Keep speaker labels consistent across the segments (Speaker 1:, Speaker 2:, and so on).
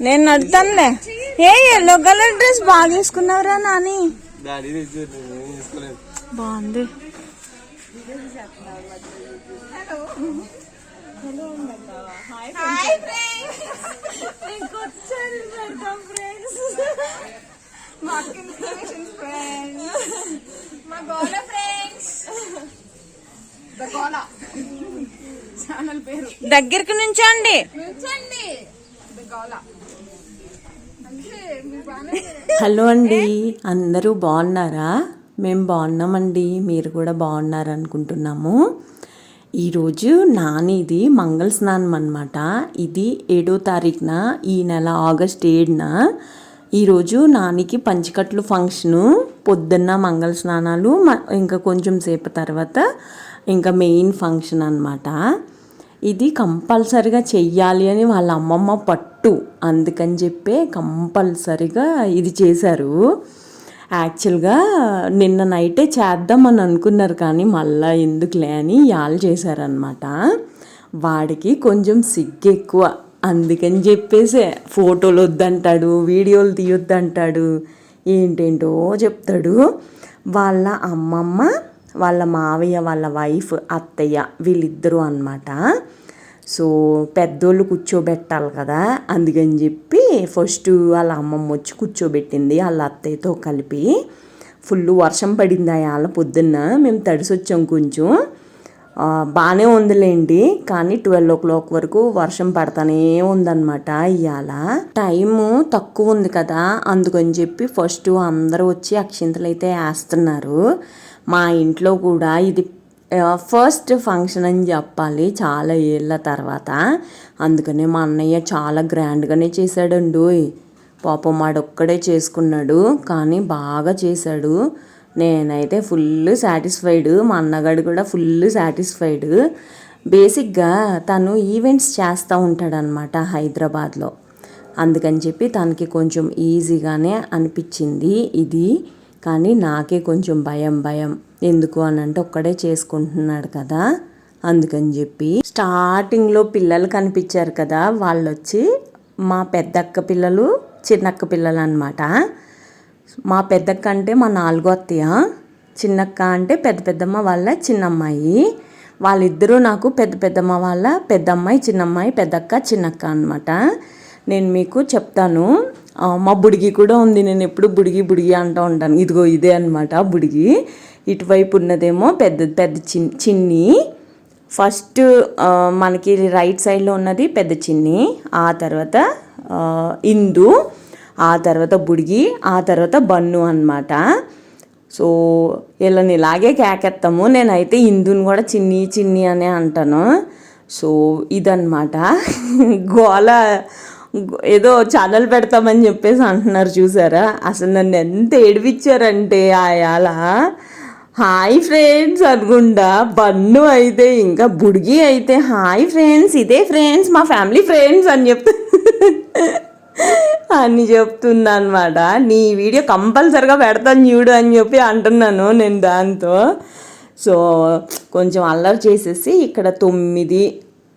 Speaker 1: నేను నడుతానులే. ఏ ఎల్లో కలర్ డ్రెస్ బాగా వేసుకున్నావురా నాని? బాగుంది.
Speaker 2: మా గోల ఫ్రెండ్స్ ద గోల. ఛానల్ పేరు.
Speaker 1: దగ్గరికి నుంచోండి
Speaker 2: నుంచండి ద గోల అంటే మీ బాగానే
Speaker 3: హలో అండి. అందరూ బాగున్నారా? మేము బాగున్నామండి. మీరు కూడా బాగున్నారనుకుంటున్నాము. ఈరోజు నానిది మంగళ స్నానం అనమాట ఇది ఏడో తారీఖున ఈ నెల ఆగస్ట్ ఏడున. ఈరోజు నానికి పంచకట్లు ఫంక్షను. పొద్దున్న మంగళ స్నానాలు ఇంకా కొంచెం సేపు తర్వాత ఇంకా మెయిన్ ఫంక్షన్ అనమాట ఇది కంపల్సరిగా చెయ్యాలి అని వాళ్ళ అమ్మమ్మ పట్టు. అందుకని చెప్పే కంపల్సరిగా ఇది చేశారు. యాక్చువల్గా నిన్న నైటే చేద్దామని అనుకున్నారు కానీ మళ్ళీ ఎందుకులే అని యాళ్ళు చేశారనమాట వాడికి కొంచెం సిగ్గు ఎక్కువ. అందుకని చెప్పేసి ఫోటోలు వద్దంటాడు వీడియోలు తీయొద్దంటాడు. ఏంటేంటో చెప్తాడు. వాళ్ళ అమ్మమ్మ వాళ్ళ మావయ్య వాళ్ళ వైఫ్ అత్తయ్య వీళ్ళిద్దరూ అన్నమాట. సో పెద్దోళ్ళు కూర్చోబెట్టాలి కదా అందుకని చెప్పి ఫస్ట్ వాళ్ళ అమ్మమ్మ వచ్చి కూర్చోబెట్టింది వాళ్ళ అత్తయ్యతో కలిపి. ఫుల్ వర్షం పడింది వాళ్ళ పొద్దున్న మేము తడిసి వచ్చాం కొంచెం బాగానే ఉందిలేండి కానీ ట్వెల్వ్ ఓ క్లాక్ వరకు వర్షం పడతానే ఉందన్నమాట ఇవాళ టైము తక్కువ ఉంది కదా అందుకని చెప్పి ఫస్ట్ అందరూ వచ్చి అక్షింతలు అయితే వేస్తున్నారు. మా ఇంట్లో కూడా ఇది ఫస్ట్ ఫంక్షన్ అని చెప్పాలి చాలా ఏళ్ళ తర్వాత. అందుకనే మా అన్నయ్య చాలా గ్రాండ్గానే చేశాడండి. పాపం వాడొక్కడే చేసుకున్నాడు కానీ బాగా చేశాడు. నేనైతే ఫుల్ సాటిస్ఫైడ్ మా అన్నగాడు కూడా ఫుల్ సాటిస్ఫైడ్ బేసిక్గా తను ఈవెంట్స్ చేస్తూ ఉంటాడనమాట హైదరాబాద్లో. అందుకని చెప్పి తనకి కొంచెం ఈజీగానే అనిపించింది ఇది. కానీ నాకే కొంచెం భయం భయం. ఎందుకు అని అంటే ఒక్కడే చేసుకుంటున్నాడు కదా. అందుకని చెప్పి స్టార్టింగ్లో పిల్లలు కనిపించారు కదా. వాళ్ళు వచ్చి మా పెద్దక్క పిల్లలు చిన్నక్క పిల్లలు అనమాట మా పెద్దక్క అంటే మా నాలుగో అత్తయ్య చిన్నక్క అంటే పెద్ద పెద్దమ్మ వాళ్ళ చిన్నమ్మాయి. వాళ్ళిద్దరూ నాకు పెద్ద పెద్దమ్మ వాళ్ళ పెద్దమ్మాయి చిన్నమ్మాయి పెద్దక్క చిన్నక్క అనమాట నేను మీకు చెప్తాను. మా బుడిగి కూడా ఉంది. నేను ఎప్పుడు బుడిగి బుడిగి అంటూ ఉంటాను. ఇదిగో ఇదే అనమాట బుడిగి. ఇటువైపు ఉన్నదేమో పెద్ద పెద్ద చిన్ చిన్ని. ఫస్ట్ మనకి రైట్ సైడ్లో ఉన్నది పెద్ద చిన్ని. ఆ తర్వాత ఇందు. ఆ తర్వాత బుడిగి ఆ తర్వాత బన్ను అనమాట సో వీళ్ళని ఇలాగే కేకెత్తాము. నేనైతే ఇందుని కూడా చిన్ని చిన్ని అనే అంటాను. సో ఇదన్నమాట. గోల ఏదో ఛానల్ పెడతామని చెప్పేసి అంటున్నారు చూసారా? అసలు నన్ను ఎంత ఏడిపించారంటే ఆయాల హాయ్ ఫ్రెండ్స్ అనుకుంటా బన్ను అయితే ఇంకా బుడిగి అయితే హాయ్ ఫ్రెండ్స్ ఇదే ఫ్రెండ్స్ మా ఫ్యామిలీ ఫ్రెండ్స్ అని చెప్తా అని చెప్తున్నా అనమాట నీ వీడియో కంపల్సరిగా పెడతాను చూడు అని చెప్పి అంటున్నాను నేను దాంతో. సో కొంచెం అల్లరి చేసేసి ఇక్కడ తొమ్మిది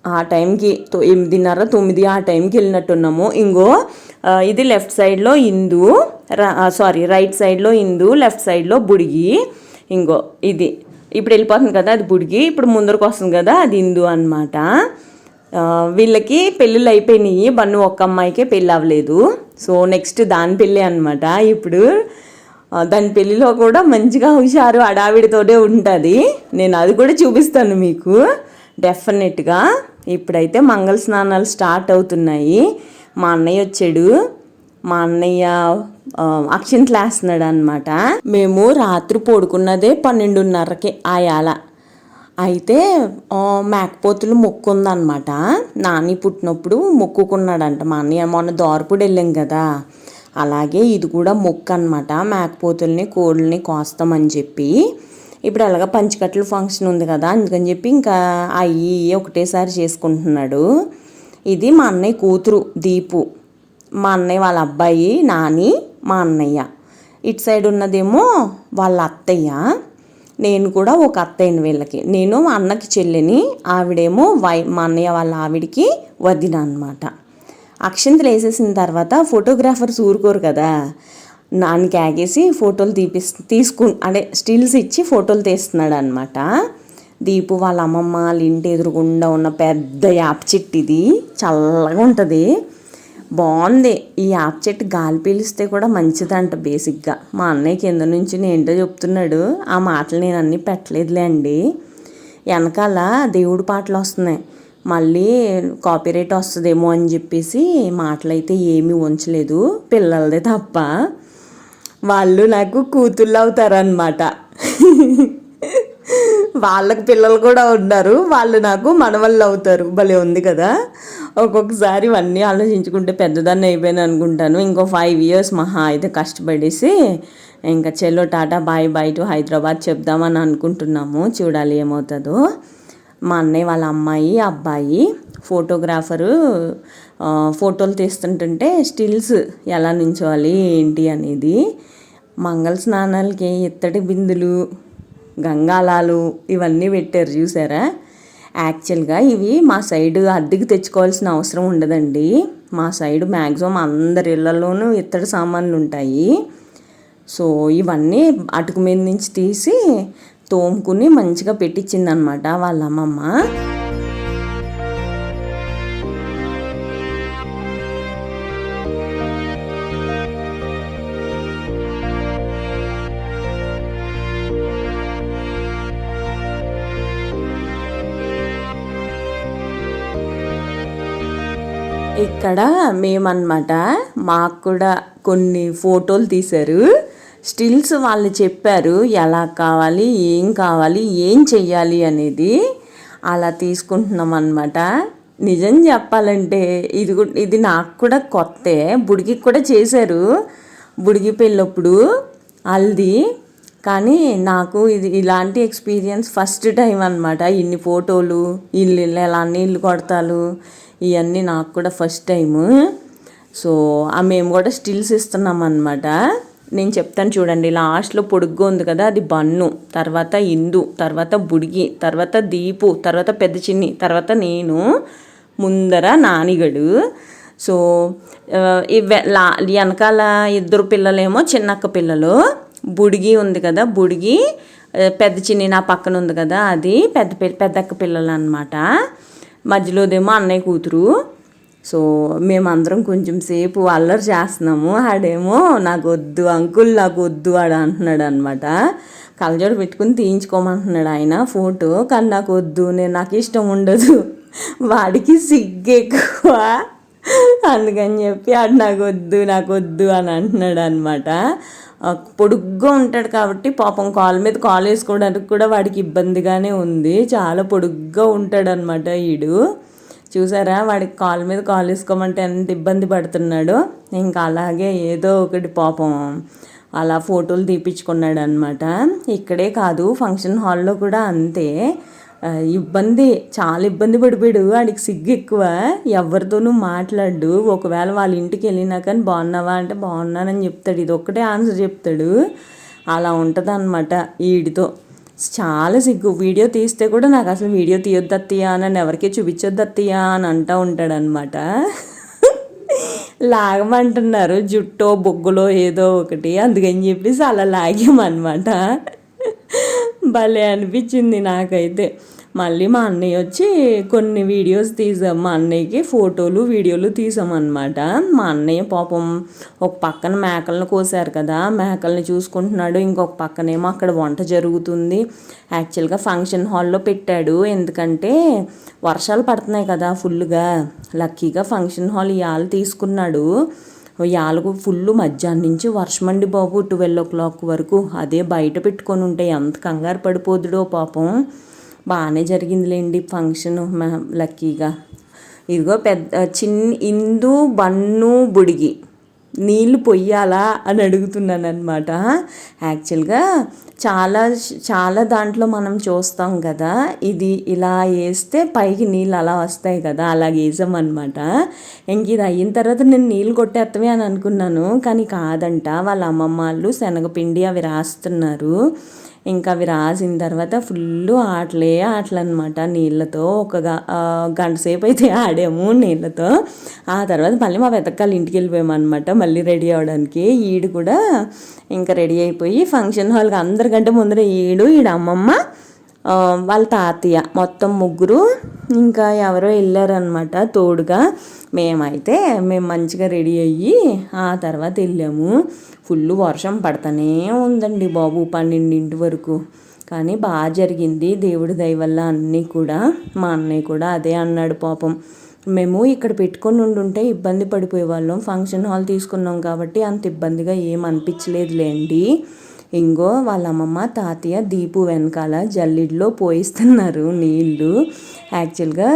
Speaker 3: ఆ టైంకి తొ- ఎనిమిదిన్నర తొమ్మిది ఆ టైంకి వెళ్ళినట్టున్నాము. ఇంకో ఇది లెఫ్ట్ సైడ్లో ఇందు సారీ రైట్ సైడ్లో ఇందు లెఫ్ట్ సైడ్లో బుడిగి. ఇంకో ఇది. ఇప్పుడు వెళ్ళిపోతుంది కదా అది బుడిగి. ఇప్పుడు ముందరకు వస్తుంది కదా అది ఇందు అనమాట వీళ్ళకి పెళ్ళిళ్ళు అయిపోయినాయి. బన్ను ఒక్క అమ్మాయికే పెళ్ళి అవ్వలేదు. సో నెక్స్ట్ దాని పెళ్ళి అనమాట ఇప్పుడు దాని పెళ్ళిలో కూడా మంచిగా హుషారు అడావిడితోనే ఉంటుంది. నేను అది కూడా చూపిస్తాను మీకు. డెఫినెట్గా ఇప్పుడైతే మంగళ స్నానాలు స్టార్ట్ అవుతున్నాయి. మా అన్నయ్య వచ్చాడు. మా అన్నయ్య ఆ, అక్షింతలు వేస్తున్నాడు అనమాట మేము రాత్రి పడుకున్నదే పన్నెండున్నరకి ఆయాల. అయితే మేకపోతులు మొక్కు ఉందన్నమాట నాని పుట్టినప్పుడు మొక్కుకున్నాడంట. మా అన్నయ్య మొన్న దోరపుడు వెళ్ళాం కదా. అలాగే ఇది కూడా మొక్కు అనమాట మేకపోతుల్ని కోళ్ళని కోస్తామని చెప్పి. ఇప్పుడు అలాగా పంచకట్ల ఫంక్షన్ ఉంది కదా అందుకని చెప్పి ఇంకా అయ్యి ఒకటేసారి చేసుకుంటున్నాడు. ఇది మా అన్నయ్య కూతురు దీపు. మా అన్నయ్య వాళ్ళ అబ్బాయి నాని మా అన్నయ్య. ఇటు సైడ్ ఉన్నదేమో వాళ్ళ అత్తయ్య. నేను కూడా ఒక అత్తయ్యని వీళ్ళకి. నేను మా అన్నకి చెల్లిని ఆవిడేమో వై మా అన్నయ్య వాళ్ళ ఆవిడికి వదిన అనమాట అక్షంతలు వేసేసిన తర్వాత ఫోటోగ్రాఫర్స్ ఊరుకోరు కదా. నాన్నకి ఆగేసి ఫోటోలు తీపి తీసుకు అంటే స్టిల్స్ ఇచ్చి ఫోటోలు తీస్తున్నాడు అనమాట దీపు వాళ్ళ అమ్మమ్మ వాళ్ళ ఇంటి ఎదురుగుండా ఉన్న పెద్ద యాప్ చెట్టు ఇది. చల్లగా ఉంటుంది. బాగుంది. ఈ యాప్ చెట్టు గాలి పీలిస్తే కూడా మంచిదంట బేసిక్గా. మా అన్నయ్య కింద నుంచి ఏంటో చెప్తున్నాడు. ఆ మాటలు నేను అన్నీ పెట్టలేదులే అండి. వెనకాల దేవుడి పాటలు వస్తున్నాయి. మళ్ళీ కాపీరైట్ వస్తుందేమో అని చెప్పేసి మాటలైతే ఏమీ ఉంచలేదు. పిల్లలదే తప్ప. వాళ్ళు నాకు కూతుళ్ళు అవుతారనమాట వాళ్ళకి పిల్లలు కూడా ఉన్నారు. వాళ్ళు నాకు మనవళ్ళు అవుతారు భలే ఉంది కదా. ఒక్కొక్కసారి ఇవన్నీ ఆలోచించుకుంటే పెద్దదాన్ని అయిపోయాను అనుకుంటాను. ఇంకో ఫైవ్ ఇయర్స్ మహా అయితే కష్టపడేసి ఇంకా చెల్లో tata bye bye to Hyderabad చెప్దామని అనుకుంటున్నాము. చూడాలి ఏమవుతుందో. మా అన్నయ్య వాళ్ళ అమ్మాయి అబ్బాయి ఫోటోగ్రాఫరు ఫోటోలు తీస్తుంటుంటే స్టిల్స్ ఎలా నించోవాలి ఏంటి అనేది మంగళ స్నానాలకి ఇత్తడి బిందులు గంగాలాలు ఇవన్నీ పెట్టారు చూసారా? యాక్చువల్గా ఇవి మా సైడ్ అద్దెకి తెచ్చుకోవాల్సిన అవసరం ఉండదండి. మా సైడ్ మ్యాక్సిమం అందరి ఇళ్ళలోనూ ఇత్తడి సామాన్లు ఉంటాయి. సో ఇవన్నీ అటుకు మీద నుంచి తీసి తోముకుని మంచిగా పెట్టించిందనమాట వాళ్ళ అమ్మమ్మ. ఇక్కడ మేమన్నమాట మాకు కూడా కొన్ని ఫోటోలు తీశారు. స్టిల్స్ వాళ్ళు చెప్పారు ఎలా కావాలి ఏం కావాలి ఏం చెయ్యాలి అనేది అలా తీసుకుంటున్నాం అనమాట నిజం చెప్పాలంటే ఇది కూడా ఇది నాకు కూడా కొత్తే బుడికి కూడా చేశారు. బుడిగి పెళ్ళప్పుడు హల్దీ కానీ నాకు ఇది ఇలాంటి ఎక్స్పీరియన్స్ ఫస్ట్ టైం అనమాట ఇన్ని ఫోటోలు ఇల్లు ఇల్లు ఎలా నీళ్ళు కొడతాలు ఇవన్నీ నాకు కూడా ఫస్ట్ టైము సో ఆ మేము కూడా స్టిల్స్ ఇస్తున్నాం అనమాట నేను చెప్తాను చూడండి లాస్ట్లో పొడుగ్గా ఉంది కదా అది బన్ను తర్వాత ఇందు తర్వాత బుడిగి తర్వాత దీపు తర్వాత పెద్ద చిన్ని తర్వాత నేను ముందర నానిగడు. సో ఇవే లా వెనకాల ఇద్దరు పిల్లలేమో చిన్నక్క పిల్లలు. బుడిగి ఉంది కదా బుడిగి పెద్ద చిన్ని నా పక్కన ఉంది కదా అది పెద్ద పెద్దక్క పిల్లలు అనమాట మధ్యలోదేమో అన్నయ్య కూతురు. సో మేమందరం కొంచెం సేపు అల్లరి చేస్తున్నాము. ఆడేమో నాకు వద్దు అంకుల్ నాకు వద్దు ఆడు అంటున్నాడు అనమాట కళ్ళజోడు పెట్టుకుని తీయించుకోమంటున్నాడు ఆయన ఫోటో. కానీ నాకు వద్దు నేను నాకు ఇష్టం ఉండదు. వాడికి సిగ్గు ఎక్కువ. అందుకని చెప్పి ఆడు నాకు వద్దు నాకు వద్దు అని అంటున్నాడు అనమాట పొడుగ్గా ఉంటాడు కాబట్టి పాపం కాల్ మీద కాల్ వేసుకోవడానికి కూడా వాడికి ఇబ్బందిగానే ఉంది. చాలా పొడుగ్గా ఉంటాడు అనమాట వీడు చూసారా? వాడికి కాల్ మీద కాల్ వేసుకోమంటే ఎంత ఇబ్బంది పడుతున్నాడో. ఇంకా అలాగే ఏదో ఒకటి పాపం అలా ఫోటోలు తీపించుకున్నాడు అనమాట ఇక్కడే కాదు ఫంక్షన్ హాల్లో కూడా అంతే. ఇబ్బంది చాలా ఇబ్బంది పడిపోయాడు. వాడికి సిగ్గు ఎక్కువ. ఎవరితోనూ మాట్లాడు ఒకవేళ వాళ్ళ ఇంటికి వెళ్ళినా కానీ బాగున్నావా అంటే బాగున్నానని చెప్తాడు. ఇది ఒక్కటే ఆన్సర్ చెప్తాడు. అలా ఉంటుంది అనమాట వీడితో చాలా సిగ్గు. వీడియో తీస్తే కూడా నాకు అసలు వీడియో తీయొద్దు అత్తయ్యా అని ఎవరికి చూపించొద్దు అత్తయ్యా అని అంటూ ఉంటాడనమాట లాగమంటున్నారు. జుట్టో బొగ్గులో ఏదో ఒకటి. అందుకని చెప్పేసి అలా లాగామన్నమాట. భలే అనిపించింది నాకైతే. మళ్ళీ మా అన్నయ్య వచ్చి కొన్ని వీడియోస్ తీసాం. మా అన్నయ్యకి ఫోటోలు వీడియోలు తీసామన్నమాట. మా అన్నయ్య పాపం ఒక పక్కన మేకలను కోసారు కదా మేకల్ని చూసుకుంటున్నాడు. ఇంకొక పక్కనేమో అక్కడ వంట జరుగుతుంది. యాక్చువల్గా ఫంక్షన్ హాల్లో పెట్టాడు. ఎందుకంటే వర్షాలు పడుతున్నాయి కదా ఫుల్గా లక్కీగా ఫంక్షన్ హాల్ ఇవాళ తీసుకున్నాడు. యాలకు ఫుల్ మధ్యాహ్నం నుంచి వర్షమండి బాబు. ట్వెల్వ్ ఓ క్లాక్ వరకు అదే బయట పెట్టుకొని ఉంటే ఎంత కంగారు పడిపోదుడో పాపం. బాగానే జరిగిందిలేండి ఫంక్షన్ లక్కీగా ఇదిగో పెద్ద చిన్న ఇందు బన్ను బుడిగి. నీళ్ళు పొయ్యాలా అని అడుగుతున్నాను అనమాట యాక్చువల్గా చాలా చాలా దాంట్లో మనం చూస్తాం కదా ఇది ఇలా వేస్తే పైకి నీళ్ళు అలా వస్తాయి కదా అలా వేసామన్నమాట ఇంక ఇది అయిన తర్వాత నేను నీళ్ళు కొట్టేస్తామే అని అనుకున్నాను కానీ కాదంట. వాళ్ళ అమ్మమ్మ వాళ్ళు శనగపిండి అవి రాస్తున్నారు. ఇంకా అవి రాసిన తర్వాత ఫుల్ ఆటలే ఆటలు అనమాట నీళ్ళతో ఒక గంట సేపు అయితే ఆడాము నీళ్ళతో. ఆ తర్వాత మళ్ళీ మా వెతకాలి ఇంటికి వెళ్ళిపోయాము అనమాట మళ్ళీ రెడీ అవ్వడానికి ఈడు కూడా ఇంకా రెడీ అయిపోయి ఫంక్షన్ హాల్కి అందరికంటే ముందర ఈడు ఈడు అమ్మమ్మ వాళ్ళ తాతయ్య మొత్తం ముగ్గురు. ఇంకా ఎవరో వెళ్ళారనమాట తోడుగా. మేమైతే మేము మంచిగా రెడీ అయ్యి ఆ తర్వాత వెళ్ళాము. ఫుల్ వర్షం పడతానే ఉందండి బాబు పన్నెండింటి వరకు. కానీ బాగా జరిగింది. దేవుడి దయ వల్ల అన్నీ కూడా మా అన్నయ్య కూడా అదే అన్నాడు పాపం. మేము ఇక్కడ పెట్టుకొని ఉండుంటే ఇబ్బంది పడిపోయేవాళ్ళం. ఫంక్షన్ హాల్ తీసుకున్నాం కాబట్టి అంత ఇబ్బందిగా ఏం అనిపించలేదులేండి ఇంగో వాళ్ళ అమ్మమ్మ తాతయ్య దీపు వెనకాల జల్లిడ్లో పోయిస్తున్నారు నీళ్ళు. యాక్చువల్గా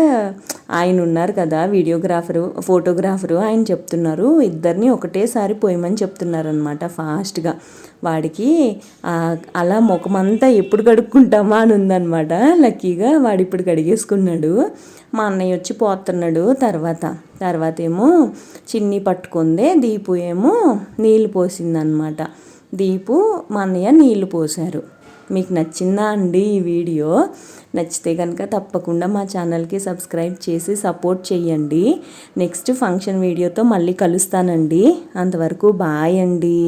Speaker 3: ఆయన ఉన్నారు కదా వీడియోగ్రాఫరు ఫోటోగ్రాఫరు ఆయన చెప్తున్నారు. ఇద్దరిని ఒకటేసారి పోయమని చెప్తున్నారు అనమాట ఫాస్ట్గా. వాడికి అలా ముఖమంతా ఎప్పుడు కడుక్కుంటామా అని ఉందన్నమాట. లక్కీగా వాడు ఇప్పుడు కడిగేసుకున్నాడు. మా అన్నయ్య వచ్చి పోతున్నాడు తర్వాత. తర్వాత ఏమో చిన్ని పట్టుకుందే దీపు ఏమో నీళ్ళు పోసిందనమాట దీపు మా అన్నయ్య నీళ్ళు పోశారు. మీకు నచ్చిందా అండి ఈ వీడియో? నచ్చితే కనుక తప్పకుండా మా ఛానల్కి సబ్స్క్రైబ్ చేసి సపోర్ట్ చేయండి నెక్స్ట్ ఫంక్షన్ వీడియోతో మళ్ళీ కలుస్తానండి. అంతవరకు బాయ్ అండి.